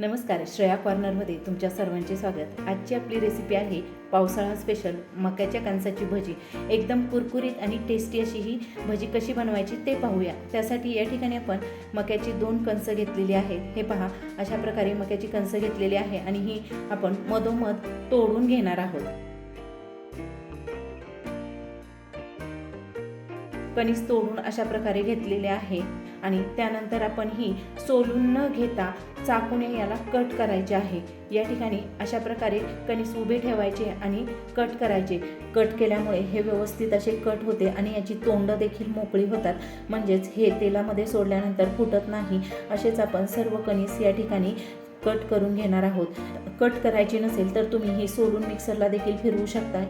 नमस्कार श्रेया कॉर्नरमध्ये तुमच्या सर्वांचे स्वागत. आजची आपली रेसिपी आहे पावसाळा स्पेशल मक्याच्या कणसाची भजी. एकदम कुरकुरीत आणि टेस्टी अशी ही भजी कशी बनवायची ते पाहूया. त्यासाठी या ठिकाणी आपण मक्याची दोन कणस घेतलेली आहेत. हे पहा अशा प्रकारे मक्याची कणस घेतलेली आहे आणि ही आपण मधोमध तोडून घेणार आहोत. कणीस तोडून अशा प्रकारे घेतलेले आहे. आणि त्यानंतर आपण ही सोलून न घेता चाकूने याला कट करायचे आहे. या ठिकाणी अशा प्रकारे कणीस उभे ठेवायचे आणि कट करायचे. कट केल्यामुळे हे व्यवस्थित असे कट होते आणि याची तोंड देखील मोकळी होतात. म्हणजेच हे तेलामध्ये सोडल्यानंतर फुटत नाही असेच आपण सर्व कणीस या ठिकाणी कट करून घेणार आहोत. कट करायची नसेल तर तुम्ही ही सोलून मिक्सरला देखील फिरवू शकता.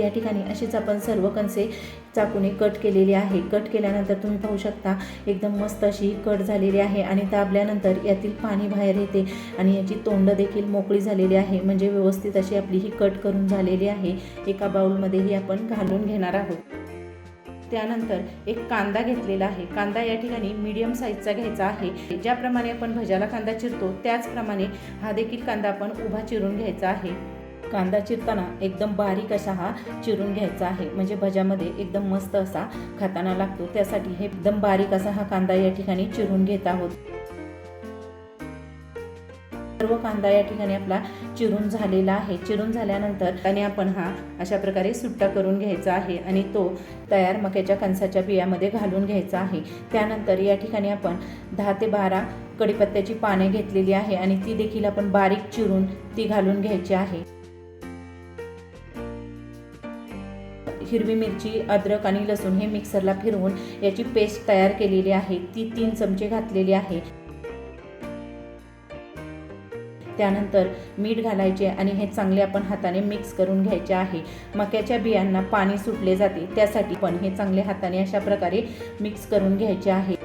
या ठिकाणी अशीच आपण सर्व कणसे चाकूने कट केलेली आहे. कट केल्यानंतर तुम्ही पाहू शकता एकदम मस्त अशी कट झालेली आहे आणि दाबल्यानंतर यातील पाणी बाहेर येते आणि याची तोंड देखील मोकळी झालेली आहे. म्हणजे व्यवस्थित अशी आपली ही कट करून झालेली आहे. एका बाउलमध्ये ही आपण घालून घेणार आहोत. त्यानंतर एक कांदा घेतलेला आहे. कांदा या ठिकाणी मीडियम साईजचा घ्यायचा आहे. ज्याप्रमाणे आपण भज्याला कांदा चिरतो त्याचप्रमाणे हा देखील कांदा आपण उभा चिरून घ्यायचा आहे. कांदा चिरताना एकदम बारीक असा हा चिरून घ्यायचा आहे. म्हणजे भज्यामध्ये एकदम मस्त असा खाताना लागतो. त्यासाठी हे एकदम बारीक असा हा कांदा या ठिकाणी चिरून घेत आहोत. सर्व कांदा या ठिकाणी आपला चिरून झालेला आहे. चिरून झाल्यानंतर आणि आपण हा अशा प्रकारे सुट्टा करून घ्यायचा आहे आणि तो तयार मक्याच्या कणसाच्या बियामध्ये घालून घ्यायचा आहे. त्यानंतर या ठिकाणी आपण दहा ते बारा कडीपत्त्याची पाने घेतलेली आहे आणि ती देखील आपण बारीक चिरून ती घालून घ्यायची आहे. हिरवी मिरची अद्रक आणि लसूण हे मिक्सरला फिरवून याची पेस्ट तयार केलेली आहे. ती तीन चमचे घातलेली आहे. त्यानंतर मीठ घालायचे आणि हे चांगले आपण हाताने मिक्स करून घ्यायचे आहे. मक्याच्या बियांना पाणी सुटले जाते त्यासाठी पण हे चांगले हाताने अशा प्रकारे मिक्स करून घ्यायचे आहे.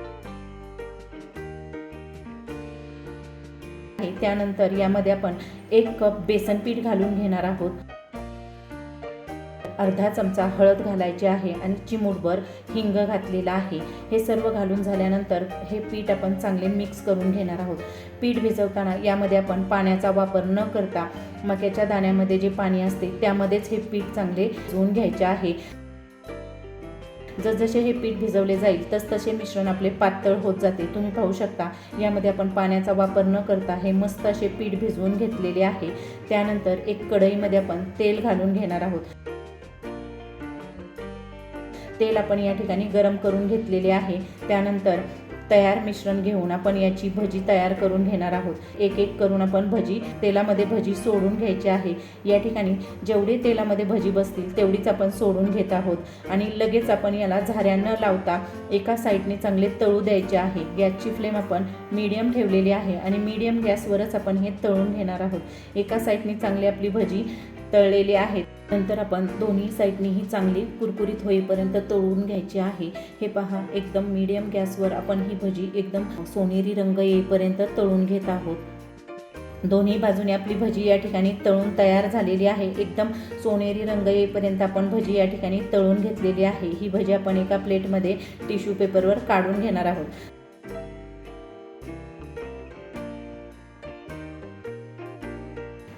त्यानंतर यामध्ये आपण एक कप बेसन पीठ घालून घेणार आहोत. अर्धा चमचा हळद घालायची आहे आणि चिमूटभर हिंग घातलेला आहे. हे सर्व घालून झाल्यानंतर हे पीठ आपण चांगले मिक्स करून घेणार आहोत. पीठ भिजवताना यामध्ये आपण पाण्याचा वापर न करता मक्याच्या दाण्यामध्ये जे पाणी असते त्यामध्येच हे पीठ चांगले भिजवून घ्यायचे आहे. जसजसे हे पीठ भिजवले जाईल तसतसे मिश्रण आपले पातळ होत जाते. तुम्ही पाहू शकता यामध्ये आपण पाण्याचा वापर न करता हे मस्त असे पीठ भिजवून घेतलेले आहे. त्यानंतर एक कढईमध्ये आपण तेल घालून घेणार आहोत. तेल आपण या ठिकाणी गरम करून घेतलेले आहे. त्यानंतर तयार मिश्रण घेऊन आपण याची भजी तयार करून घेणार आहोत. एक एक करून आपण भजी तेलामध्ये भजी सोडून घ्यायची आहे. या ठिकाणी जेवढे तेलामध्ये भजी बसतील तेवढीच आपण सोडून घेत आहोत. आणि लगेच आपण याला झाऱ्या न लावता एका साईडने चांगले तळू द्यायचे आहे. गॅसची फ्लेम आपण मीडियम ठेवलेली आहे आणि मीडियम गॅसवरच आपण हे तळून घेणार आहोत. एका साईडने चांगली आपली भजी तळलेले आहेत. नंतर आपण दोन्ही साईडनीही चांगली कुरकुरीत होईपर्यंत तळून घ्यायची आहे. हे पहा एकदम मीडियम गॅसवर आपण ही भजी एकदम सोनेरी रंग येईपर्यंत तळून घेत आहोत. दोन्ही बाजूने आपली भजी या ठिकाणी तळून तयार झालेली आहे. एकदम सोनेरी रंग येईपर्यंत आपण भजी या ठिकाणी तळून घेतलेली आहे. ही भजी आपण एका प्लेटमध्ये टिश्यू पेपरवर काढून घेणार आहोत.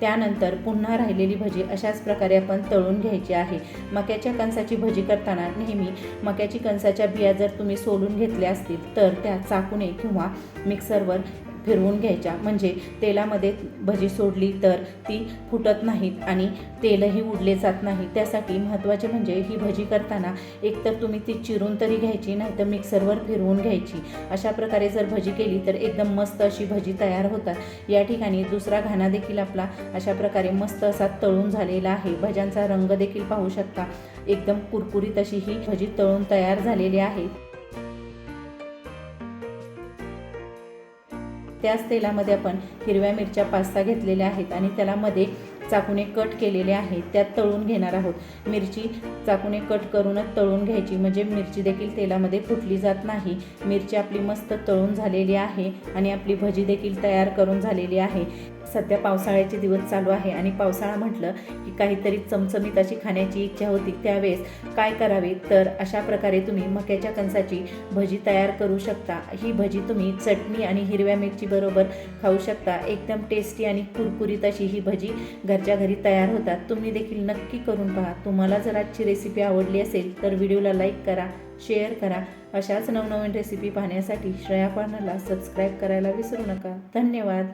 त्यानंतर पुन्हा राहिलेली भजी अशाच प्रकारे आपण तळून घ्यायची आहे. मक्याच्या कणसाची भजी करताना नेहमी मक्याची कणसाच्या बिया जर तुम्ही सोलून घेतल्या असतील तर त्या चाकूने किंवा मिक्सरवर फिरवून घ्यायच्या. म्हणजे तेलामध्ये भजी सोडली तर ती फुटत नाहीत आणि तेलही उडले जात नाही. त्यासाठी महत्त्वाचे म्हणजे ही भजी करताना एकतर तुम्ही ती चिरून तरी घ्यायची नाही तर मिक्सरवर फिरवून घ्यायची. अशा प्रकारे जर भजी केली तर एकदम मस्त अशी भजी तयार होतात. या ठिकाणी दुसरा घाणा देखील आपला अशा प्रकारे मस्त असा तळून झालेला आहे. भज्यांचा रंग देखील पाहू शकता. एकदम कुरकुरीत अशी ही भजी तळून तयार झालेली आहे. त्याच तेलामध्ये आपण हिरव्या मिरच्या पास्ता घेतलेल्या आहेत आणि त्याला मध्ये चाकूने कट केलेले आहे त्यात तळून घेणार आहोत. मिरची चाकूने कट करूनच तळून घ्यायची. म्हणजे मिरची देखील तेलामध्ये फुटली जात नाही. मिरची आपली मस्त तळून झालेली आहे आणि आपली भजी देखील तयार करून झालेली आहे. सध्या पावसाळ्याचे दिवस चालू आहे आणि पावसाळा म्हटलं की काहीतरी चमचमीत अशी खाण्याची इच्छा होती त्यावेळेस काय करावे? तर अशा प्रकारे तुम्ही मक्याच्या कणसाची भजी तयार करू शकता. ही भजी तुम्ही चटणी आणि हिरव्या मिरची बरोबर खाऊ शकता. एकदम टेस्टी आणि कुरकुरीत अशी ही भजी घरच्या घरी तयार होतात. तुम्ही देखील नक्की करून पहा. तुम्हाला जर आजची रेसिपी आवडली असेल तर व्हिडिओला लाईक करा शेअर करा. अशाच नवनवीन रेसिपी पाहण्यासाठी श्रेया कॉर्नरला सबस्क्राईब करायला विसरू नका. धन्यवाद.